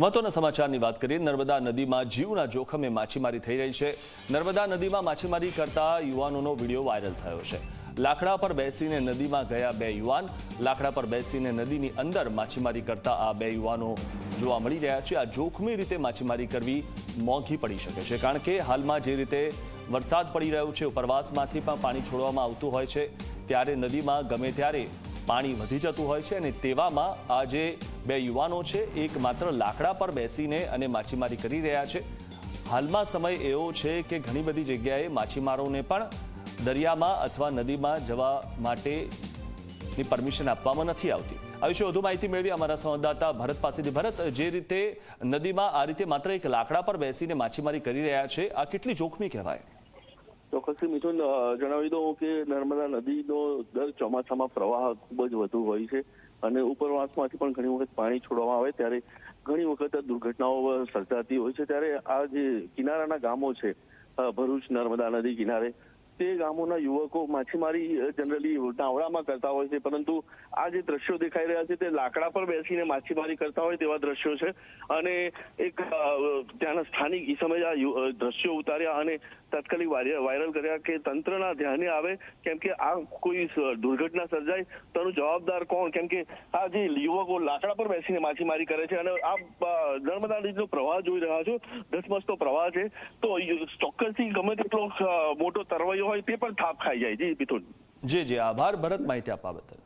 મહત્વના સમાચારની વાત કરીએ, નર્મદા નદીમાં જીવના જોખમે માછીમારી થઈ રહી છે. નર્મદા નદીમાં માછીમારી કરતા યુવાનોનો વીડિયો વાયરલ થયો છે. લાકડા પર બેસીને નદીમાં ગયા બે યુવાન, લાકડા પર બેસીને નદીની અંદર માછીમારી કરતા આ બે યુવાનો જોવા મળી રહ્યા છે. આ જોખમી રીતે માછીમારી કરવી મોંઘી પડી શકે છે, કારણ કે હાલમાં જે રીતે વરસાદ પડી રહ્યો છે, ઉપરવાસમાંથી પણ પાણી છોડવામાં આવતું હોય છે, ત્યારે નદીમાં ગમે ત્યારે પાણી વધી જતું હોય છે અને તેવામાં આ જે બે યુવાનો છે, એક માત્ર લાકડા પર બેસીને અને માછીમારી કરી રહ્યા છે. હાલમાં સમય એવો છે કે ઘણી બધી જગ્યાએ માછીમારોને પણ દરિયામાં અથવા નદીમાં જવા માટેની પરમિશન આપવામાં નથી આવતી. આ વિશે વધુ માહિતી મેળવી અમારા સંવાદદાતા ભરત પાસેથી. ભરત, જે રીતે નદીમાં આ રીતે માત્ર એક લાકડા પર બેસીને માછીમારી કરી રહ્યા છે, આ કેટલી જોખમી કહેવાય? ચોક્કસથી મિથુન જણાવી દઉં કે નર્મદા નદીનો દર ચોમાસામાં પ્રવાહ ખૂબ જ વધુ હોય છે અને ઉપરવાસમાંથી પણ ઘણી વખત પાણી છોડવામાં આવે. ત્યારે ઘણી વખત દુર્ઘટનાઓ સર્જાતી હોય છે. ત્યારે આ જે કિનારાના ગામો છે ભરૂચ, નર્મદા નદી કિનારે તે ગામોના યુવકો માછીમારી જનરલી નાવડામાં કરતા હોય છે. પરંતુ આ જે દ્રશ્યો દેખાઈ રહ્યા છે તે લાકડા પર બેસીને માછીમારી કરતા હોય તેવા દ્રશ્યો છે. અને એક ત્યાંના સ્થાનિક ઈસમે આ દ્રશ્યો ઉતાર્યા અને તાત્કાલિક વાયર- વાયરલ કર્યા કે તંત્રના ધ્યાને આવે કેમ કે આ કોઈ દુર્ઘટના સર્જાય તેનું જવાબદાર કોણ? કેમ કે આ જે યુવકો લાકડા પર બેસીને માછીમારી કરે છે અને આ નર્મદા નદીનો પ્રવાહ જોઈ રહ્યા છો. ધસમસતો પ્રવાહ છે. તો ચોક્કસથી ગમે તેટલો મોટો તરવૈયો હોય તે પણ થાપ ખાઈ જાય જી મિથુન જી જી, આભાર. ભરત માહિતી આપવા બદલ.